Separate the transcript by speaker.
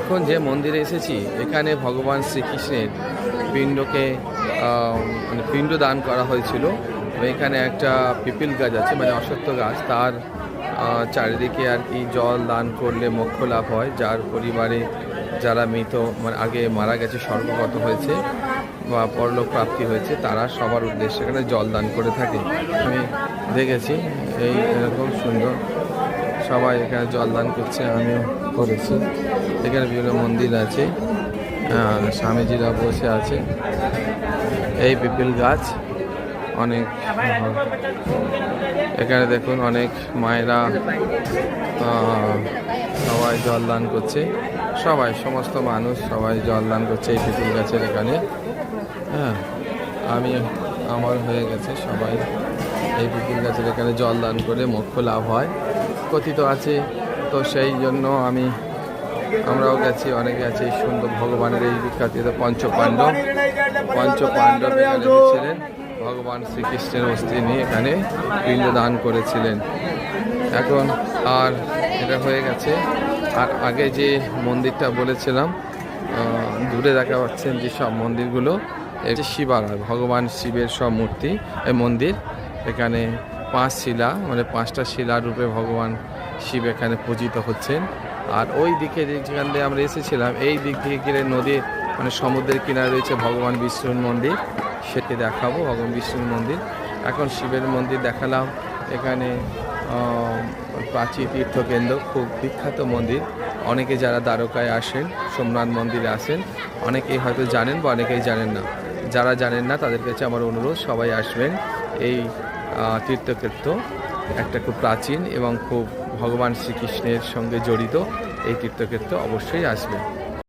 Speaker 1: এখন যে মন্দিরে এসেছি, এখানে ভগবান শ্রীকৃষ্ণের পিণ্ডকে মানে পিণ্ড দান করা হয়েছিল। এখানে একটা পিপিল গাছ আছে মানে অশ্বত্থ গাছ। তার চারিদিকে আর কি জল দান করলে মোক্ষ লাভ হয়, যার পরিবারে যারা মৃত মানে আগে মারা গেছে স্বর্গগত হয়েছে বা পরলোক প্রাপ্তি হয়েছে, তারা সবার উদ্দেশ্যে এখানে জল দান করে থাকে। আমি দেখেছি, এই এরকম সুন্দর সবাই এখানে জল দান করছে, আমিও করেছি। এখানে বিভিন্ন মন্দির আছে। আহ, স্বামীজিরা বসে আছে। এই পিপিল গাছ অনেক এখানে দেখুন অনেক মায়েরা সবাই জলদান করছে। সবাই সমস্ত মানুষ সবাই জলদান করছে এই পিপিল গাছের এখানে। হ্যাঁ আমি আমার হয়ে গেছে সবাই এই পিপিল গাছের এখানে জল দান করে মোক্ষ লাভ হয়। কথিত আছে তো সেই জন্য আমি আমরাও গেছি, অনেকে আছে এই সুন্দর ভগবানের এই বিখ্যাত পঞ্চ পাণ্ডব পঞ্চ পাণ্ডব ছিলেন ভগবান শ্রীকৃষ্ণের অস্থি নিয়ে এখানে পিণ্ড দান করেছিলেন। এখন আর এটা হয়ে গেছে। আর আগে যে মন্দিরটা বলেছিলাম দূরে দেখা পাচ্ছেন যে সব মন্দিরগুলো এটি শিবালয়, ভগবান শিবের সব মূর্তি এই মন্দির, এখানে পাঁচ শিলা মানে পাঁচটা শিলা রূপে ভগবান শিব এখানে পূজিত হচ্ছেন। আর ওই দিকে যেখান দিয়ে আমরা এসেছিলাম, এই দিক থেকে গেলে নদীর মানে সমুদ্রের কিনারে রয়েছে ভগবান বিষ্ণুর মন্দির। সেটি দেখাবো, ভগবান বিষ্ণুর মন্দির। এখন শিবের মন্দির দেখালাম। এখানে প্রাচীন তীর্থকেন্দ্র, খুব বিখ্যাত মন্দির। অনেকে যারা দ্বারকায় আসেন, সোমনাথ মন্দিরে আসেন, অনেকেই হয়তো জানেন বা অনেকেই জানেন না। যারা জানেন না, তাদের কাছে আমার অনুরোধ, সবাই আসবেন। এই তীর্থক্ষেত্র একটা খুব প্রাচীন এবং খুব ভগবান শ্রীকৃষ্ণের সঙ্গে জড়িত এই তীর্থক্ষেত্র অবশ্যই আসবেন